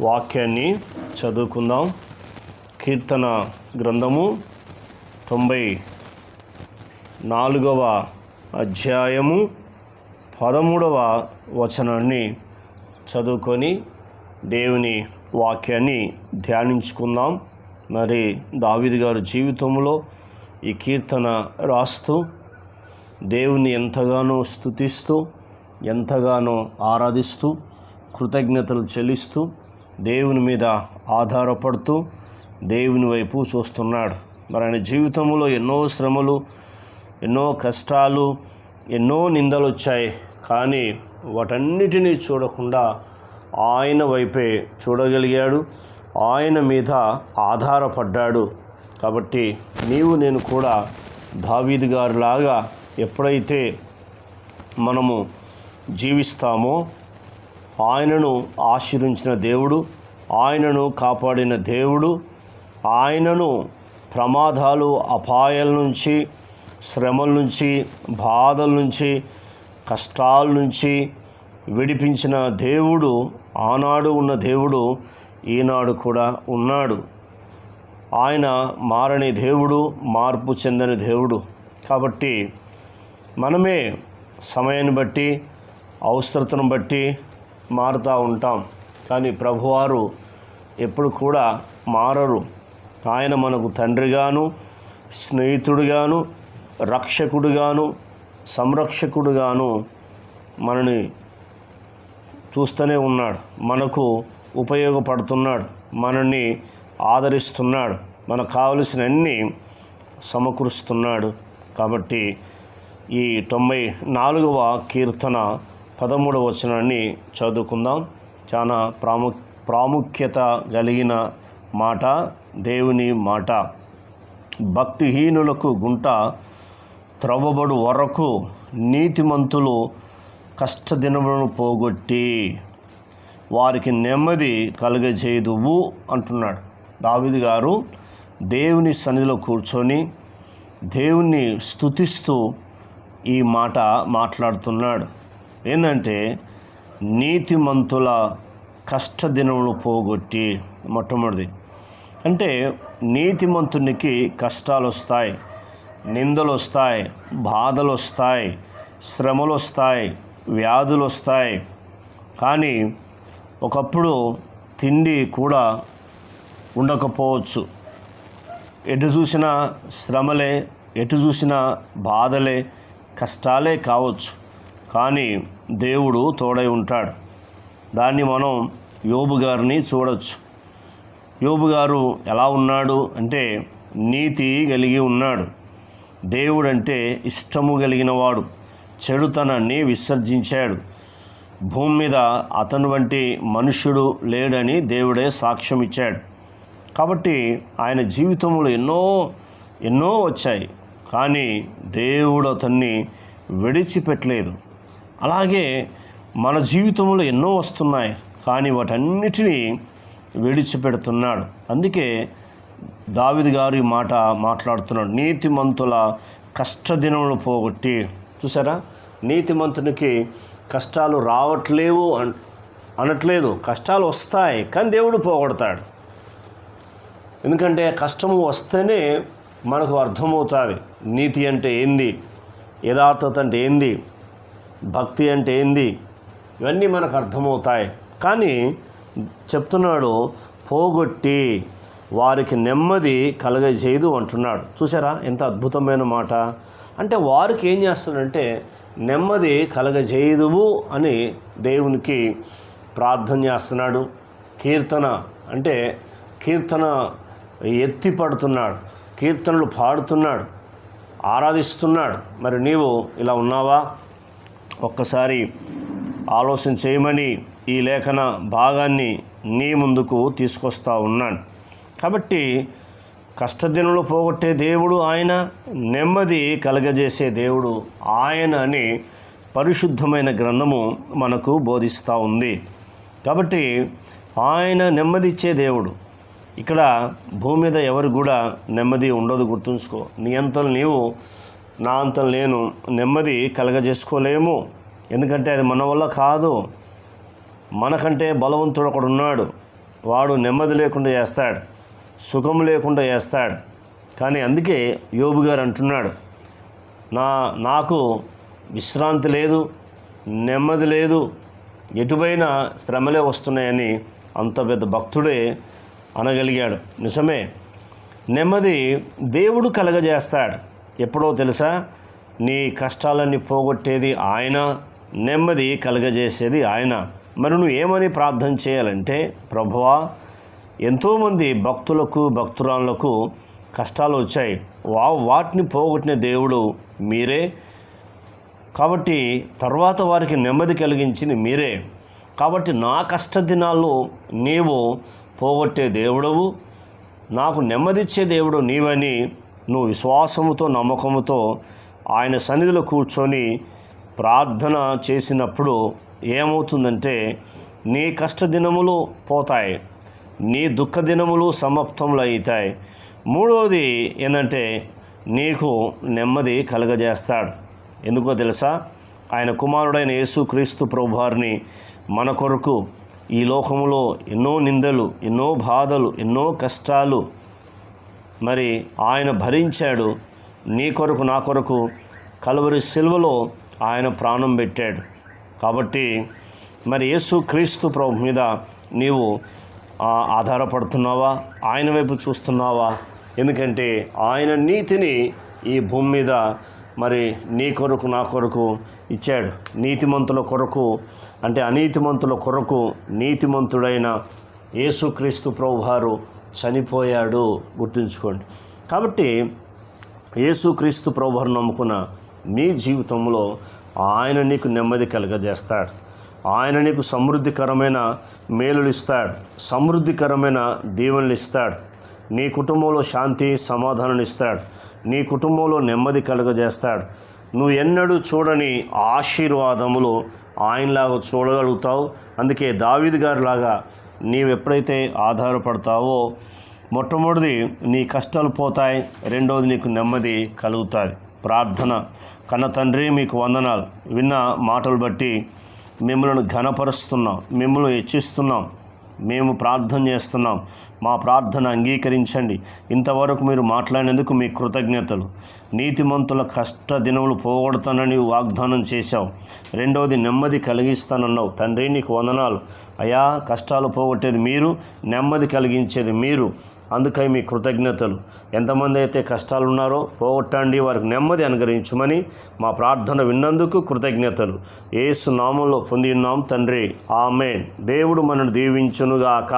వాక్యాన్ని చదువుకుందాం. కీర్తన గ్రంథము తొంభై నాలుగవ అధ్యాయము పదమూడవ వచనాన్ని చదువుకొని దేవుని వాక్యాన్ని ధ్యానించుకుందాం. మరి దావిది గారి జీవితంలో ఈ కీర్తన రాస్తూ దేవుని ఎంతగానో స్థుతిస్తూ ఎంతగానో ఆరాధిస్తూ కృతజ్ఞతలు చెల్లిస్తూ దేవుని మీద ఆధారపడుతూ దేవుని వైపు చూస్తున్నాడు. మరి ఆయన జీవితంలో ఎన్నో శ్రమలు ఎన్నో కష్టాలు ఎన్నో నిందలు వచ్చాయి. కానీ వాటన్నిటినీ చూడకుండా ఆయన వైపే చూడగలిగాడు. ఆయన మీద ఆధారపడ్డాడు. కాబట్టి నీవు నేను కూడా దావీదు గారిలాగా ఎప్పుడైతే మనము జీవిస్తామో ఆయనను ఆశీర్వించిన దేవుడు ఆయనను కాపాడిన దేవుడు ఆయనను ప్రమాదాలు అపాయాల నుంచి శ్రమల నుంచి బాధల నుంచి కష్టాల నుంచి విడిపించిన దేవుడు ఆనాడు ఉన్న దేవుడు ఈనాడు కూడా ఉన్నాడు. ఆయన మారని దేవుడు మార్పు చెందని దేవుడు. కాబట్టి మనమే సమయాన్ని బట్టి అవసరతను బట్టి మారుతూ ఉంటాం. కానీ ప్రభువారు ఎప్పుడు కూడా మారరు. ఆయన మనకు తండ్రిగాను స్నేహితుడిగాను రక్షకుడుగాను సంరక్షకుడుగాను మనని చూస్తూనే ఉన్నాడు. మనకు ఉపయోగపడుతున్నాడు. మనల్ని ఆదరిస్తున్నాడు. మనకు కావలసిన అన్నీ సమకూరుస్తున్నాడు. కాబట్టి ఈ తొంభై నాలుగవ కీర్తన పదమూడవ వచనాన్ని చదువుకుందాం. చాలా ప్రాము ప్రాముఖ్యత కలిగిన మాట దేవుని మాట. భక్తిహీనులకు గుంట త్రవ్వబడు వరకు నీతిమంతులు కష్టదినములను పోగొట్టి వారికి నెమ్మది కలుగజేయదువు అంటున్నాడు. దావిది గారు దేవుని సన్నిధిలో కూర్చొని దేవుణ్ణి స్తుతిస్తూ ఈ మాట మాట్లాడుతున్నాడు. ఏంటంటే నీతిమంతుల కష్టదినములు పోగొట్టి మొట్టమొదటిది. అంటే నీతిమంతునికి కష్టాలు వస్తాయి నిందలు వస్తాయి బాధలు వస్తాయి శ్రమలు వస్తాయి వ్యాధులు వస్తాయి కానీ ఒకప్పుడు తిండి కూడా ఉండకపోవచ్చు. ఎటు చూసినా శ్రమలే ఎటు చూసినా బాధలే కష్టాలే కావచ్చు. కానీ దేవుడు తోడై ఉంటాడు. దాన్ని మనం యోబు గారిని చూడొచ్చు. యోబు గారు ఎలా ఉన్నాడు అంటే నీతి కలిగి ఉన్నాడు. దేవుడంటే ఇష్టము కలిగినవాడు. చెడుతనాన్ని విసర్జించాడు. భూమి మీద అతను వంటి మనుష్యుడు లేడని దేవుడే సాక్ష్యం ఇచ్చాడు. కాబట్టి ఆయన జీవితంలో ఎన్నో ఎన్నో వచ్చాయి. కానీ దేవుడు అతన్ని విడిచిపెట్టలేదు. అలాగే మన జీవితంలో ఎన్నో వస్తున్నాయి కానీ వాటన్నిటినీ విడిచిపెడుతున్నాడు. అందుకే దావిది గారు ఈ మాట మాట్లాడుతున్నాడు. నీతిమంతుల కష్టదినములు పోగొట్టి చూసారా? నీతిమంతునికి కష్టాలు రావట్లేవు అన్ అనట్లేదు. కష్టాలు వస్తాయి కానీ దేవుడు పోగొడతాడు. ఎందుకంటే కష్టము వస్తేనే మనకు అర్థమవుతుంది. నీతి అంటే ఏంది? యథార్థత అంటే ఏంది? భక్తి అంటే ఏంది? ఇవన్నీ మనకు అర్థమవుతాయి. కానీ చెప్తున్నాడు పోగొట్టి వారికి నెమ్మది కలగజేయదు అంటున్నాడు. చూసారా ఎంత అద్భుతమైన మాట? అంటే వారికి ఏం చేస్తాడంటే నెమ్మది కలగజేయదువు అని దేవునికి ప్రార్థన చేస్తున్నాడు. కీర్తన అంటే కీర్తన ఎత్తి పడుతున్నాడు కీర్తనలు పాడుతున్నాడు ఆరాధిస్తున్నాడు. మరి నీవు ఇలా ఉన్నావా? ఒక్కసారి ఆలోచన చేయమని ఈ లేఖన భాగాన్ని నీ ముందుకు తీసుకొస్తా ఉన్నాను. కాబట్టి కష్టదినంలో పోగొట్టే దేవుడు ఆయన నెమ్మది కలగజేసే దేవుడు ఆయన అని పరిశుద్ధమైన గ్రంథము మనకు బోధిస్తూ ఉంది. కాబట్టి ఆయన నెమ్మది ఇచ్చే దేవుడు. ఇక్కడ భూమి మీద ఎవరు కూడా నెమ్మది ఉండదు గుర్తుంచుకో. నీ అంతలు నీవు నా అంత నేను నెమ్మది కలగజేసుకోలేము. ఎందుకంటే అది మన వల్ల కాదు. మనకంటే బలవంతుడు ఒకడు ఉన్నాడు. వాడు నెమ్మది లేకుండా చేస్తాడు. సుఖం లేకుండా చేస్తాడు. కానీ అందుకే యోబు గారు అంటున్నాడు నా నాకు విశ్రాంతి లేదు నెమ్మది లేదు. ఎటువైన శ్రమలే వస్తున్నాయని అంత పెద్ద భక్తుడే అనగలిగాడు. నిజమే నెమ్మది దేవుడు కలగజేస్తాడు. ఎప్పుడో తెలుసా? నీ కష్టాలన్నీ పోగొట్టేది ఆయన నెమ్మది కలగజేసేది ఆయన. మరి నువ్వు ఏమని ప్రార్థన చేయాలంటే ప్రభువా ఎంతోమంది భక్తులకు భక్తురాలకు కష్టాలు వచ్చాయి. వా వాటిని పోగొట్టిన దేవుడు మీరే. కాబట్టి తర్వాత వారికి నెమ్మది కలిగించింది మీరే. కాబట్టి నా కష్ట దినాల్లో నీవు పోగొట్టే దేవుడవు. నాకు నెమ్మదిచ్చే దేవుడు నీవని నువ్వు విశ్వాసముతో నమ్మకముతో ఆయన సన్నిధిలో కూర్చొని ప్రార్థన చేసినప్పుడు ఏమవుతుందంటే నీ కష్టదినములు పోతాయి నీ దుఃఖ దినములు సమాప్తములు అవుతాయి మూడవది ఏంటంటే నీకు నెమ్మది కలగజేస్తాడు. ఎందుకో తెలుసా? ఆయన కుమారుడైన యేసు క్రీస్తు ప్రభువారిని మన కొరకు ఈ లోకములో ఎన్నో నిందలు ఎన్నో బాధలు ఎన్నో కష్టాలు మరి ఆయన భరించాడు. నీ కొరకు నా కొరకు కలువరి సిల్వలో ఆయన ప్రాణం పెట్టాడు. కాబట్టి మరి యేసు క్రీస్తు ప్రభు మీద నీవు ఆధారపడుతున్నావా? ఆయన వైపు చూస్తున్నావా? ఎందుకంటే ఆయన నీతిని ఈ భూమి మీద మరి నీ కొరకు నా కొరకు ఇచ్చాడు. నీతిమంతుల కొరకు అంటే అనీతిమంతుల కొరకు నీతిమంతుడైన యేసుక్రీస్తు ప్రభువారు చనిపోయాడు గుర్తుంచుకోండి. కాబట్టి యేసుక్రీస్తు ప్రభువారు నమ్ముకున్న నీ జీవితంలో ఆయన నీకు నెమ్మది కలగజేస్తాడు. ఆయన నీకు సమృద్ధికరమైన మేలులు ఇస్తాడు. సమృద్ధికరమైన దీవెనలు ఇస్తాడు. నీ కుటుంబంలో శాంతి సమాధానం ఇస్తాడు. నీ కుటుంబంలో నెమ్మది కలుగజేస్తాడు. నువ్వు ఎన్నడూ చూడని ఆశీర్వాదములు ఆయనలాగా చూడగలుగుతావు. అందుకే దావీదు గారిలాగా నీవు ఎప్పుడైతే ఆధారపడతావో మొట్టమొదటిది నీ కష్టాలు పోతాయి రెండవది నీకు నెమ్మది కలుగుతుంది. ప్రార్థన. కన్న తండ్రి మీకు వందనాలు. విన్న మాటలు బట్టి మిమ్మల్ని ఘనపరుస్తున్నాం మిమ్మల్ని హెచ్చిస్తున్నాం. మేము ప్రార్థన చేస్తున్నాం. మా ప్రార్థన అంగీకరించండి. ఇంతవరకు మీరు మాట్లాడినందుకు మీ కృతజ్ఞతలు. నీతిమంతుల కష్ట దినములు పోగొడతానని వాగ్దానం చేశావు. రెండవది నెమ్మది కలిగిస్తానన్నావు. తండ్రి నీకు వందనాలు. అయా కష్టాలు పోగొట్టేది మీరు నెమ్మది కలిగించేది మీరు. అందుకై మీ కృతజ్ఞతలు. ఎంతమంది అయితే కష్టాలు ఉన్నారో పోగొట్టండి. వారికి నెమ్మది అనుగ్రహించమని మా ప్రార్థన విన్నందుకు కృతజ్ఞతలు. ఏసు నామంలో పొంది ఉన్నాం తండ్రి. ఆమె దేవుడు మనను దీవించునుగాక